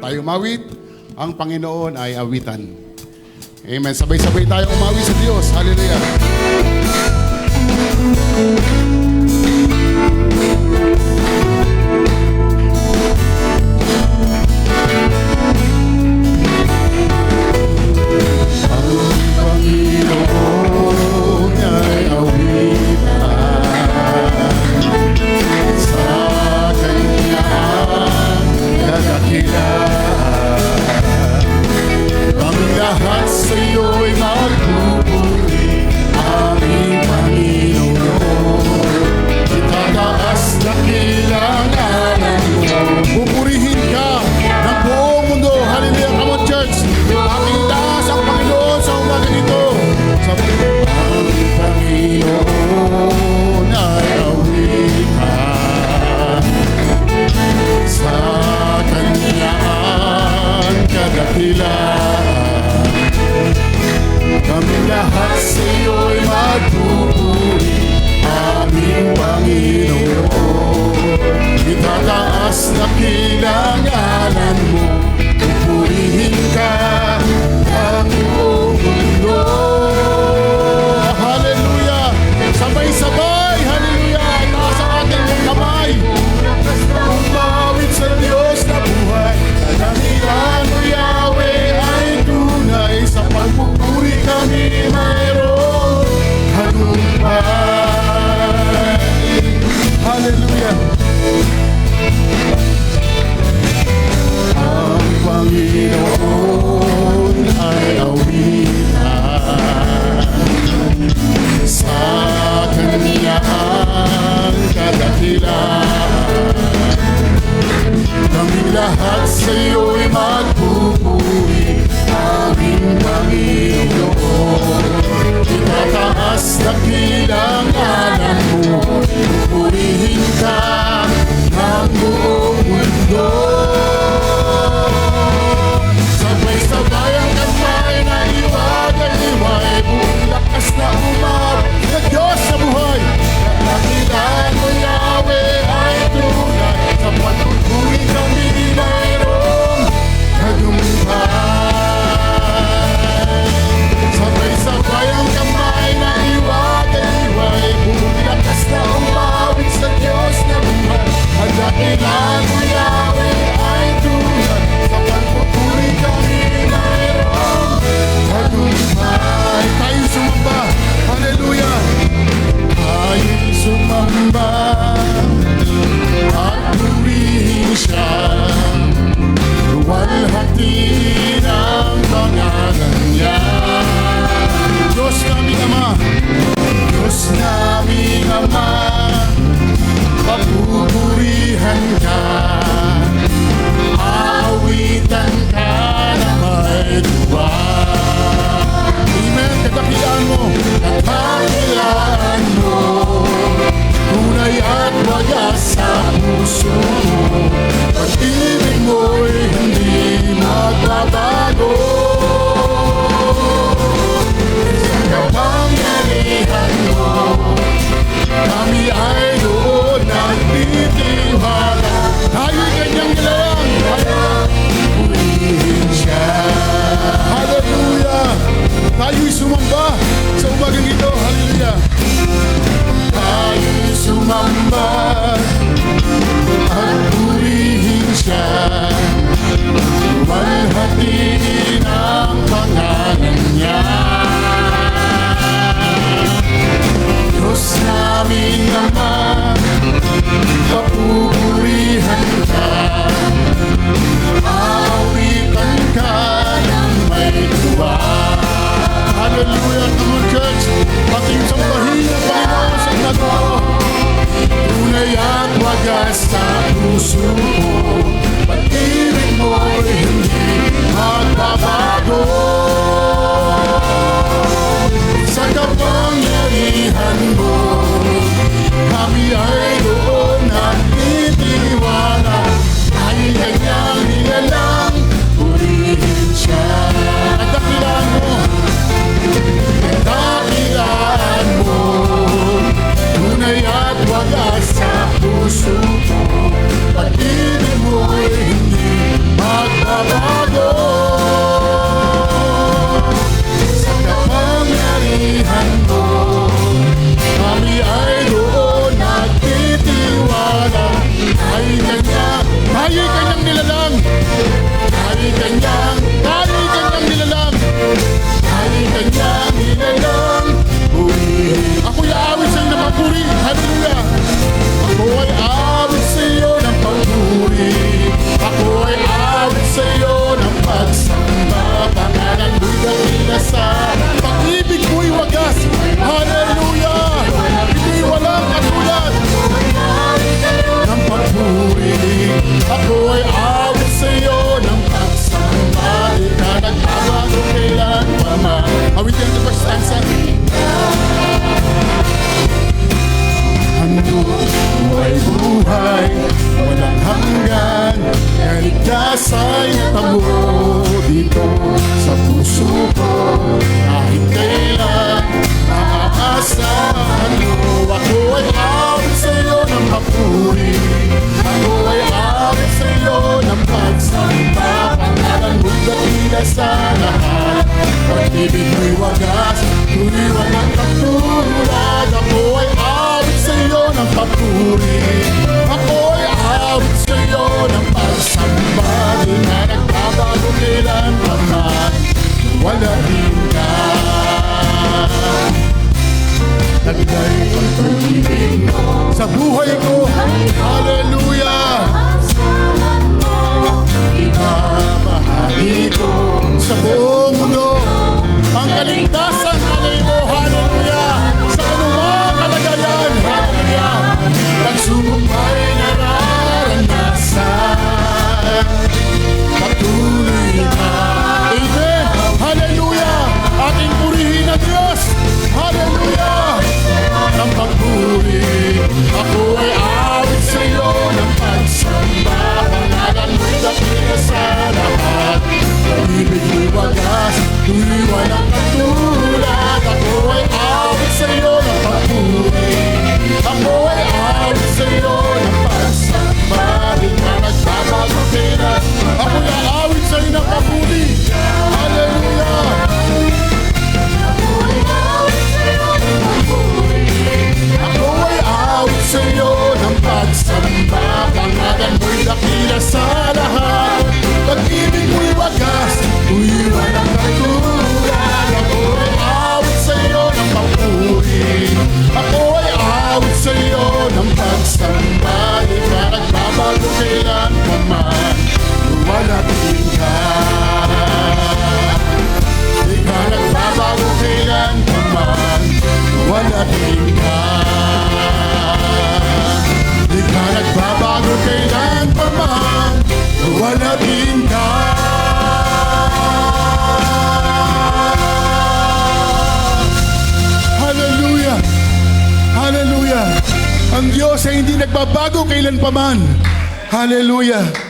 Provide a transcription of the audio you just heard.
Tayo mawit, ang Panginoon ay awitan. Amen. Sabay-sabay tayo umawi sa Diyos. Hallelujah. kabilang buhay Walang hanggan. Kahit kasay at amo Dito sa puso ko. Kahit kailan Sa buhay ko, hallelujah! wala bintang. Hallelujah! Hallelujah! Ang Diyos ay hindi nagbabago kailanpaman. Hallelujah!